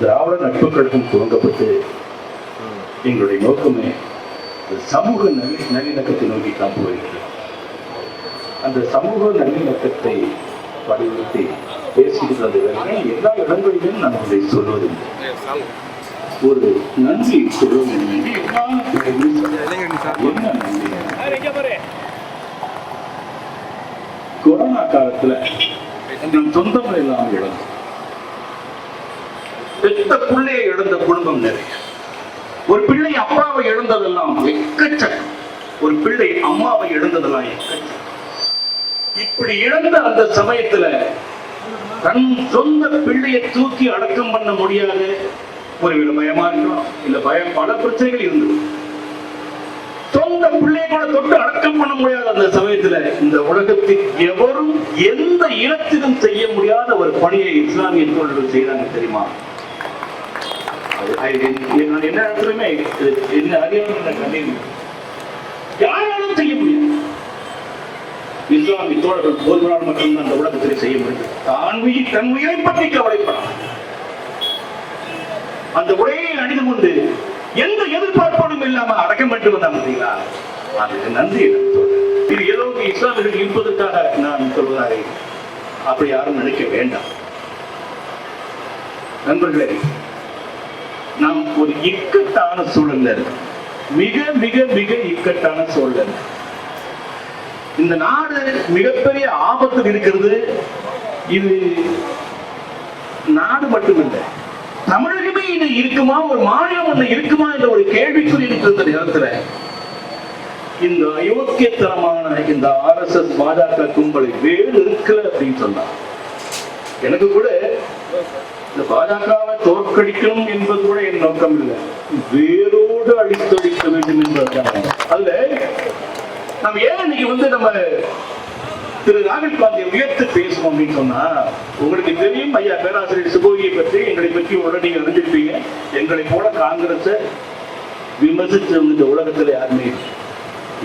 திராவிட நட்பு கழகம் துவங்கப்பட்டு எங்களுடைய நோக்கமே சமூக நல்ல நல்லிணக்கத்தை நோக்கி தான் போயிருக்கிறது. அந்த சமூக நல்லிணக்கத்தை வலியுறுத்தி பேசுகிறது எல்லா இடங்களிலும் நான் அதை சொல்வதில்லை. ஒரு நன்றி சொல்வது என்ன நன்றி? கொரோனா காலத்துல நம் சொந்தம் இல்லாமல் இழந்தோம். பெத்த பிள்ளையை இழந்த குடும்பம் நிறைய. ஒரு பிள்ளை அப்பாவை இழந்ததெல்லாம் எக்கச்சக்கம். ஒரு பிள்ளை அம்மாவை இழந்ததெல்லாம் எக்கச்சக்கம். இப்படி இழந்த அந்த சமயத்துல தன் சொந்த பிள்ளையை தூக்கி அடக்கம் பண்ண முடியாது. ஒருவேளை பயமா இருக்கலாம். இல்ல பயம் பல பிரச்சனைகள் இருந்தது. சொந்த பிள்ளையை கூட தொட்டு அடக்கம் பண்ண முடியாத அந்த சமயத்துல இந்த உலகத்தில் எவரும் எந்த இனத்திலும் செய்ய முடியாத ஒரு பணியை இஸ்லாமிய தோழர்கள் செய்தாங்க தெரியுமா? என்ன இடத்துலயுமே யாராலும் செய்ய முடியும் இஸ்லாமிய தோழர்கள் ஒருவரால் மட்டும் அந்த உலகத்தில் செய்ய முடியும். தான் உயிர் தன் உயிரை பற்றி கவலைப்படான் அந்த உடையை அணிந்து கொண்டு எந்த எதிர்பார்ப்போடும் இல்லாம அடக்கம் பெற்று வந்தா பார்த்தீங்களா அதுக்கு நன்றி இது ஏதோ இஸ்லாமியர்கள் இருப்பதற்காக நான் சொல்வதாக அப்படி யாரும் நினைக்க வேண்டாம். நண்பர்களே நாம் ஒரு இக்கட்டான சூழல்ல இருக்கு. மிக மிக மிக இக்கட்டான சூழல் இருக்கு. இந்த நாடு மிகப்பெரிய ஆபத்தில் இருக்கிறது. இது நாடு மட்டுமில்லை. தமிழகமே இது இருக்குமா? ஒரு மாநிலம் ஒண்ணு இருக்குமா என்ற ஒரு கேள்விக்குறி இருக்கிற நேரத்துல. இந்த அயோக்கியத்தனமான இந்த ஆர் எஸ் எஸ் பாஜக கும்பலை வேறு இருக்கல அப்படின்னு சொன்னார் எனக்கு கூட இந்த பாஜகவை தோற்கடிக்கணும் என்பது கூட என் நோக்கம் இல்லை வேரோடு அழித்தொழிக்க வேண்டும் என்பதுதான் அல்ல நம்ம ஏன் இன்னைக்கு வந்து நம்ம திரு ராகுல் காந்தியை உயர்த்து பேசுவோம் அப்படின்னு சொன்னா உங்களுக்கு தெரியும் ஐயா பேராசிரியர் சுகோகியை பற்றி எங்களை பற்றி உடனே நீங்க அறிஞ்சிருப்பீங்க. எங்களை போல காங்கிரஸை விமர்சித்து இந்த உலகத்துல யாருமே இல்லை.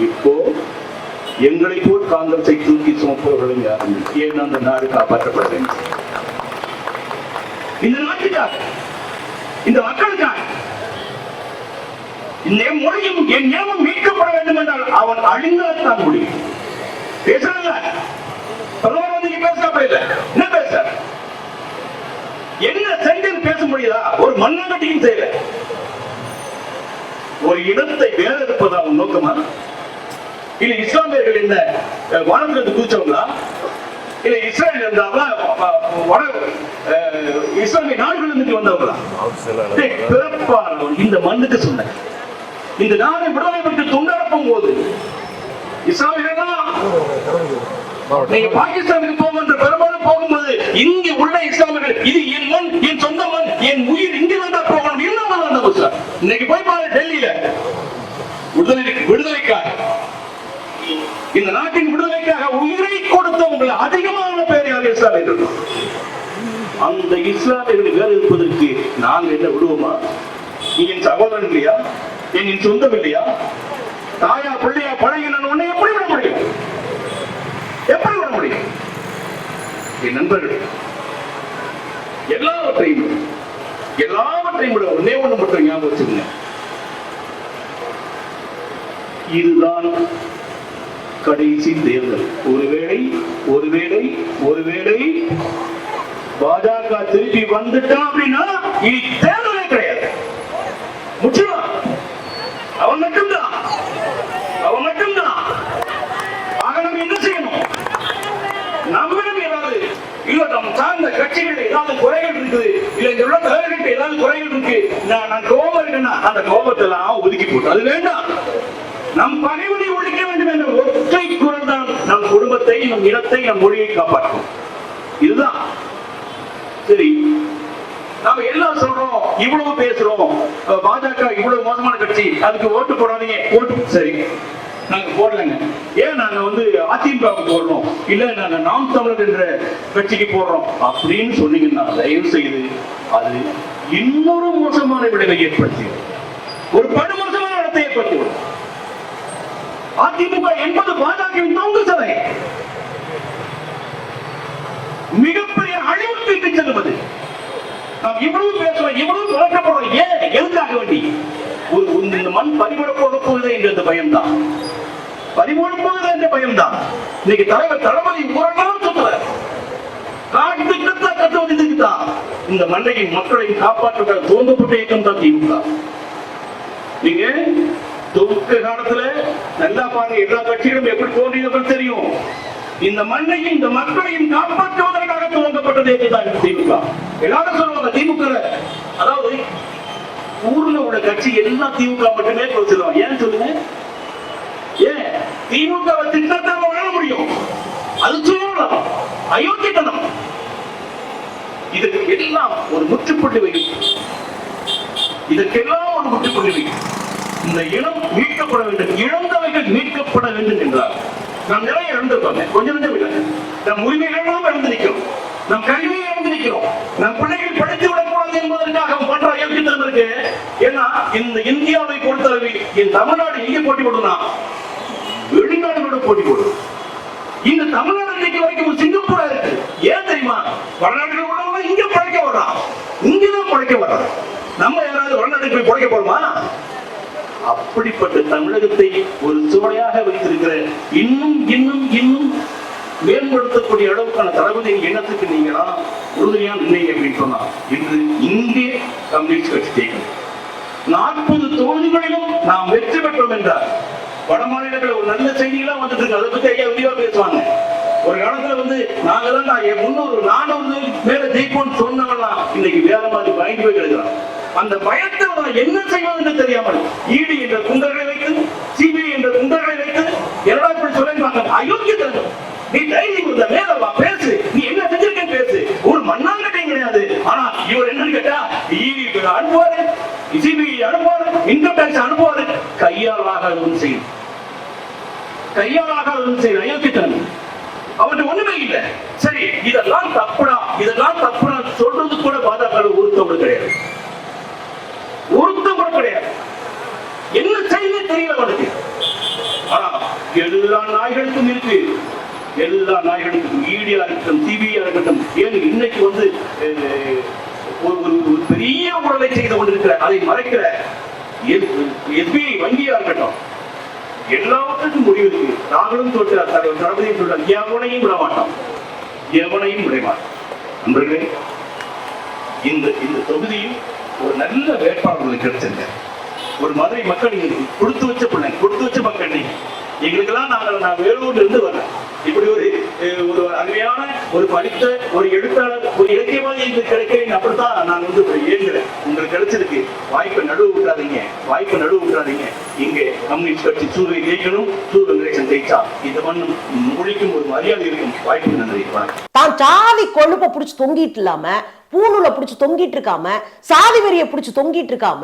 இப்போ எங்களை போல் காங்கிரஸை தூக்கி சுமப்பவர்களும் யாரும் ஏன் அந்த நாடு காப்பாற்றப்பட வேண்டும் இந்த நாட்டுக்காக இந்த மக்களுக்காக. இந்த மொழியும் என் நியமம் மீட்கப்பட வேண்டும் என்றால் அவன் அழிந்தால் தான் முடியும். பேசுறாங்க. பிரதமர் வந்து இங்க பேசுறாப்ப இல்ல என்ன பேச என்ன செஞ்சு பேச முடியுதா? ஒரு மண்ணங்கட்டியும் செய்யல. ஒரு இடத்தை வேற இருப்பதா உன் நோக்கமா? இல்ல இஸ்லாமியர்கள் என்ன வானத்திலிருந்து குதிச்சவங்களா? இல்ல இஸ்ரேல் இருந்தாங்களா வட இஸ்லாமிய நாடுகள் இருந்து வந்தவங்களா? டேய், இந்த மண்ணுக்கு சொன்ன இந்த நாடு விடுதலை பெற்று துண்டரப்பும் போது இஸ்லாமியர்களா நீங்க பாகிஸ்தானுக்கு போகின்ற பெரும்பாலும் போகும்போது இங்க உள்ள இஸ்லாமியர்கள் இது என் மண் என் சொந்த மண் என் உயிர் இங்க வந்தா போகணும் இல்லாம வந்த சார் இன்னைக்கு போய் பாரு டெல்லியில. விடுதலை விடுதலைக்காக. இந்த நாட்டின் விடுதலைக்காக உயிரை கொடுத்தவங்க அதிகமான பேர் யார்? இஸ்லாமியர்கள் அந்த இஸ்லாமியர்கள் வேறு இருப்பதற்கு நாங்க என்ன விடுவோமா? நீ என் சகோதரன் இல்லையா? என் சொந்தம் இல்லையா? தாயா பிள்ளையா பழகின உன்னை எப்படி விட முடியும்? எப்படி விட முடியும்? என் நண்பர்கள் எல்லாவற்றையும் எல்லாவற்றையும் விட. ஒன்னே ஒண்ணு மட்டும் ஞாபகம் வச்சுக்கோங்க. இதுதான் கடைசி தேர்தல். ஒருவேளை ஒருவேளை ஒருவேளை பாஜக திருப்பி வந்துட்டா அப்படின்னா இனி தேர்தலே கிடையாது. முற்றிலும். அவன் மட்டும்தான். அவன் மட்டும்தான். ஆக நம்ம என்ன செய்யணும்? நம்மிடம் ஏதாவது. இல்ல நம் சார்ந்த கட்சிகள் ஏதாவது குறைகள் இருக்குது. இல்ல இங்க உள்ள தலைவர்கிட்ட ஏதாவது குறைகள் இருக்கு. நான் நான் கோபம் இருக்கேன்னா அந்த கோபத்தை எல்லாம் ஒதுக்கி போட்டு அது வேண்டாம். நம் பகைவனை ஒழிக்க வேண்டும் என்ற ஒற்றை குரல் தான் நம் குடும்பத்தை நம் இடத்தை நம் மொழியை காப்பாற்றும். இதுதான். சரி. நாம எல்லாம் சொல்றோம்? இவ்வளவு பேசுறோம். பாஜக இவ்வளவு மோசமான கட்சி. அதுக்கு ஓட்டு போடாதீங்க. ஓட்டு சரி. நாங்க போடலங்க. ஏன் நாங்க வந்து அதிமுக போடுறோம்? இல்ல நாங்க நாம் தமிழர் என்ற கட்சிக்கு போடுறோம். அப்படின்னு சொன்னீங்கன்னா தயவு செய்து அது இன்னொரு மோசமான விளைவை ஏற்படுத்தி ஒரு படுமோசமான இடத்தை ஏற்படுத்தி அதிமுக என்பது பாஜகவின் தொங்கு சதை மிகப்பெரிய அழிவுக்கு இட்டு செல்வது நாம் இவ்வளவு பேசுறோம் இவ்வளவு வளர்க்கப்படுறோம் ஏன் எதுக்காக வேண்டி? ஒரு இந்த மண் பறிபட போக போகுது என்ற பயம்தான். பறிபோட போகுது என்ற பயம்தான். இன்னைக்கு தலைவர் தளபதி ஊரெல்லாம் சுத்துறார் காட்டு கத்தா கத்த வந்துதான் இந்த மண்ணையும் மக்களையும் காப்பாற்ற தோந்தப்பட்ட இயக்கம் தான் திமுக. நீங்க தொகுக்க காலத்துல நல்லா பாருங்க எல்லா கட்சிகளும் எப்படி தோன்றியவர்கள் தெரியும். இந்த மண்ணையும் இந்த மக்களையும் காப்பாற்றுவதற்காக துவங்கப்பட்டது தான் திமுக. எல்லாரும் சொல்லுவாங்க திமுக அதாவது ஊர்ல உள்ள கட்சி எல்லாம் திமுக மட்டுமே குறை சொல்லுவாங்க. ஏன் சொல்லுங்க? ஏன்? திமுக வை திட்டத்தை வாழ முடியும். அது சொல்லலாம் அயோக்கியத்தனம். இதற்கு எல்லாம் ஒரு முற்றுப்புள்ளி வைக்கும் இதற்கெல்லாம் ஒரு முற்றுப்புள்ளி வைக்கும் இந்த இனம் மீட்கப்பட வேண்டும். இழந்தவைகள் மீட்கப்பட வேண்டும் என்றார் நாம் நிறைய இழந்திருக்கோங்க கொஞ்சம் கொஞ்சம் இல்லை நம் உரிமைகளும் இழந்து நிற்கிறோம். நம் கல்வியை இழந்து நிற்கிறோம். நம் பிள்ளைகள் படித்து விடக்கூடாது என்பதற்காக பண்ற இயக்கத்திலும் இருக்கு. ஏன்னா இந்த இந்தியாவை பொறுத்தளவு என் தமிழ்நாடு எங்கே போட்டி போடுனா வெளிநாடுகளோட போட்டி போடும். இந்த தமிழ்நாடு இன்னைக்கு வரைக்கும் ஒரு சிங்கப்பூரா இருக்கு. ஏன் தெரியுமா? வடநாடுகள் உள்ளவங்க இங்க பழைக்க வர்றான். இங்கதான் பழைக்க வர்றான். நம்ம யாராவது வடநாட்டுக்கு போய் பழைக்க போறோமா? அப்படிப்பட்ட தமிழகத்தை ஒரு சுவையாக வைத்திருக்கிற இன்னும் இன்னும் இன்னும் மேம்படுத்தக்கூடிய அளவுக்கான தளபதிகள் எண்ணத்துக்கு நீங்களா உறுதியா நின்னீங்க அப்படின்னு சொன்னா இன்று இங்கே கம்யூனிஸ்ட் கட்சி ஜெயிக்கணும் நாற்பது தொகுதிகளிலும் நாம் வெற்றி பெற்றோம் என்றார். வட மாநிலங்களில் ஒரு நல்ல செய்திகளாம் வந்துட்டு இருக்கு. அதை பத்தி ஐயா விரிவா பேசுவாங்க. ஒரு காலத்துல வந்து நாங்க தான் முன்னூறு நானூறு மேல ஜெயிப்போம்னு சொன்னவெல்லாம் இன்னைக்கு வேற மாதிரி பயந்து போய் கிடக்குறான். அந்த பயத்தை நான் என்ன செய்வது என்று தெரியாமல் ஈடி என்ற குண்டர்களை வைத்து சிபிஐ என்ற குண்டர்களை வைத்து என்னடா இப்படி சொல்லுங்க அயோக்கியத்தனம். நீ தைரியம் கொடுத்த மேலவா பேசு. நீ என்ன செஞ்சிருக்கேன்னு பேசு. ஒரு மண்ணாங்கட்டையும் கிடையாது. ஆனா இவர் என்னன்னு கேட்டா ஈவி அனுப்புவாரு சிபிஐ அனுப்புவாரு இன்கம் டாக்ஸ் அனுப்புவாரு. கையால் ஆகாதவன் செய்யும். கையால் ஆகாதவன் செய்யும். அயோக்கியத்தனம். அவர்கிட்ட ஒண்ணுமே இல்லை. சரி இதெல்லாம் தப்புடா. இதெல்லாம் தப்புடா சொல்றது கூட பாஜக ஒருத்தம் கிடையாது. கிடையாது. என்ன செய்ய தெரியல அவனுக்கு ஆனா எல்லா நாய்களுக்கும் இருக்கு. எல்லா நாய்களுக்கும் ஈடியா இருக்கட்டும் சிபிஐ இருக்கட்டும். ஏன் இன்னைக்கு வந்து ஒரு ஒரு பெரிய ஊழலை செய்து கொண்டிருக்கிற அதை மறைக்கிற எஸ்பிஐ வங்கியா இருக்கட்டும். எல்லாவற்றுக்கும் முடிவு இருக்கு. நாங்களும் சொல்றார் தலைவர் தளபதியும் சொல்றார் எவனையும் விட மாட்டோம். எவனையும் விட மாட்டோம். நண்பர்களே இந்த இந்த தொகுதியில் ஒரு நல்ல வேட்பாளர்களை கிடைச்சிருக்க ஒரு மதுரை மக்கள் கொடுத்து வச்ச பிள்ளை கொடுத்து வச்ச மக்கள் நீங்க எங்களுக்கெல்லாம் நாங்கள் நான் வேலூர்ல இருந்து வரேன். இப்படி ஒரு அருமையான ஒரு படித்த ஒரு எழுத்தாளர் ஒரு இலக்கியவாதி எங்களுக்கு கிடைக்கிறேன் அப்படித்தான் நான் வந்து இப்ப ஏங்குறேன் உங்களுக்கு கிடைச்சிருக்கு. வாய்ப்பை நடுவு விட்டுறாதீங்க வாய்ப்பை நடுவு விட்டுறாதீங்க இங்கே கம்யூனிஸ்ட் கட்சி சூரிய ஜெயிக்கணும். சூரிய வெங்கடேசன் ஜெயிச்சா இந்த மண்ணும் மொழிக்கும் ஒரு மரியாதை இருக்கும். வாய்ப்பு நன்றி. தான் சாதி கொழுப்பை பிடிச்சி தொங்கிட்டு இல்லாம பூணூலை பிடிச்சி தொங்கிட்டு இருக்காம சாதி வெறியை பிடிச்சி தொங்கிட்டு இருக்காம